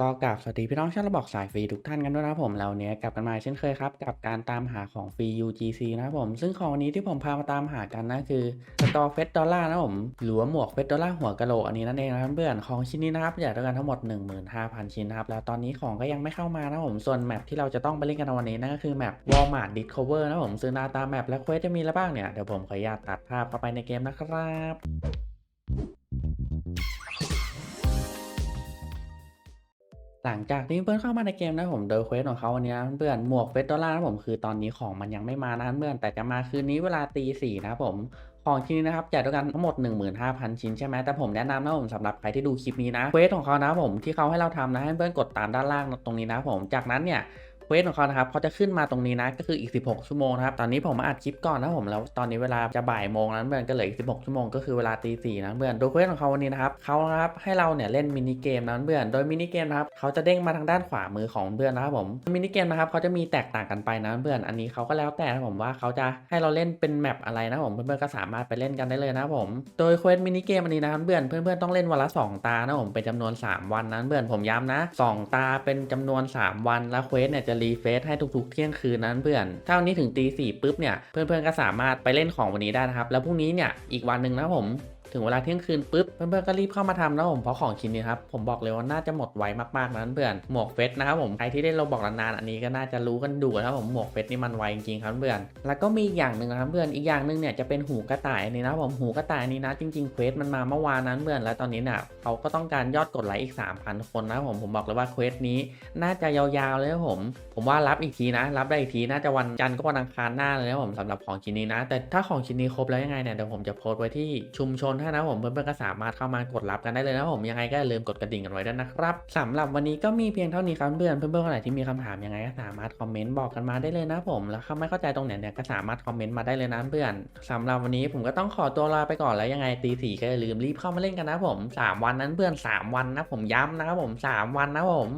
ก็กราบสวัสดีพี่น้องชาวระบอกสายฟรีทุกท่านกันด้วยนะครับผมแล้วเนี้ยกลับกันมาเช่นเคยครับ กับการตามหาของฟรี UGC นะครับผม ซึ่งของวันนี้ที่ผมพามาตามหากันนะคือสตอเฟสดอลลาร์นะครับผมหรือว่าหมวกเฟสดอลลาร์หัวกะโหลกอันนี้นั่นเองนะครับเพื่อนของชิ้นนี้นะครับใหญ่ด้วยกันทั้งหมด 15,000 ชิ้นนะครับแล้วตอนนี้ของก็ยังไม่เข้ามานะครับผมส่วนแมปที่เราจะต้องไปเล่นกันในวันนี้นั่นก็คือแมป Walmart Discover นะครับผมซึ่งหน้าตาแมปและเควสจะมีอะไรบ้างเนี่ยเดี๋ยวผมขออนุญาตตัดภาพเข้าไปในเกมนะครับ หลังจากที่เพื่อนเข้ามาในเกมนะผมเดยเควสของเขาวันนี้เพื่อนหมวกเฟสดอลลาร์นะผมคือตอนนี้ของมันยังไม่มานะเพื่อนแต่จะมาคืนนี้เวลาตีสี่นะผมของชิ้นนี้นะครับจัดด้วยกันทั้งหมด 15,000 ชิ้นใช่ไหมแต่ผมแนะนำนะผมสำหรับใครที่ดูคลิปนี้นะเควสของเขานะผมที่เขาให้เราทำนะให้เพื่อนกดตามด้านล่างตรงนี้นะผมจากนั้นเนี่ย เควสของเขานะครับเขาจะขึ้นมาตรงนี้นะก็คืออีก 16 ชั่วโมงนะครับตอนนี้ผมมาอัดคลิปก่อนนะผมแล้วตอนนี้เวลาจะบ่ายโมงแล้วเพื่อนก็เหลืออีก 16 ชั่วโมงก็คือเวลาตีสี่นะเพื่อนโดยเควสของเขาวันนี้นะครับเขานะครับให้เราเนี่ยเล่นมินิเกมนะเพื่อนโดยมินิเกมนะครับเขาจะเด้งมาทางด้านขวามือของเพื่อนนะครับผมมินิเกมนะครับเขาจะมีแตกต่างกันไปนะเพื่อนอันนี้เขาก็แล้วแต่นะผมว่าเขาจะให้เราเล่นเป็นแมปอะไรนะผมเพื่อนๆก็สามารถไปเล่นกันได้เลยนะผมโดยเควสมินิเกมอันนี้นะครับเพื่อนเพื่อนๆต้องเล่นวันละสองตานะผมเป็นจำนวน 3 วันนะเพื่อนผมย้ำนะสองตาเป็นจำนวน 3 วันแล้วเควสเนี่ยจะรีเฟซให้ทุกๆ เที่ยงคืนนั้นเพื่อนถ้าวันนี้ถึงตีสี่ปุ๊บเนี่ยเพื่อนๆก็สามารถไปเล่นของวันนี้ได้นะครับแล้วพรุ่งนี้เนี่ยอีกวันหนึ่งนะผม ถึงเวลาเที่ยงคืนปุ๊บเพื่อนๆก็รีบเข้ามาทำนะผมเพราะของชิ้นนี้ครับผมบอกเลยว่าน่าจะหมดไวมากๆนะเพื่อนหมวกเฟสนะครับผมใครที่ได้เราบอกนานๆอันนี้ก็น่าจะรู้กันดูนะครับผมหมวกเฟสนี่มันไวจริงๆครับเพื่อนแล้วก็มีอีกอย่างหนึ่งนะครับเพื่อนอีกอย่างหนึ่งเนี่ยจะเป็นหูกระต่ายนนี้นะผมหูกระต่ายนนี้นะจริงๆเควสมันมาเมื่อวานนั้นเพื่อนแล้วตอนนี้เนี่ยเขาก็ต้องการยอดกดไลค์อีก 3,000 คนนะผมผมบอกเลยว่าเควสนี้น่าจะยาวๆเลยครับผมผมว่ารับอีกทีนะ รับได้อีกทีน่าจะวันจันทร์ก็วันอังคารหน้าเลยนะผมสำหรับของชิ้นนี้นะ แต่ถ้าของชิ้นนี้ครบแล้วยังไงเนี่ยเดี๋ยวผมจะโพสต์ไว้ที่ชุมชนให้นะผมเพื่อนๆก็สามารถเข้ามากดรับกันได้เลยนะผมยังไงก็อย่าลืมกดกระดิ่งกันไว้ด้วยนะครับสำหรับวันนี้ก็มีเพียงเท่านี้ครับเพื่อนเพื่อนๆคนไหนที่มีคำถามยังไงก็สามารถคอมเมนต์บอกกันมาได้เลยนะผมแล้วถ้าไม่เข้าใจตรงไหนเนี่ยก็สามารถคอมเมนต์มาได้เลยนะเพื่อนสำหรับวันนี้ผมก็ต้องขอตัวลาไปก่อนแล้วยังไงตีสี่ก็อย่าลืมรีบเข้ามาเล่นกันนะผมสามวันนั้นเพื่อนสามวันนะผมย้ำนะครับผมสามวันนะผม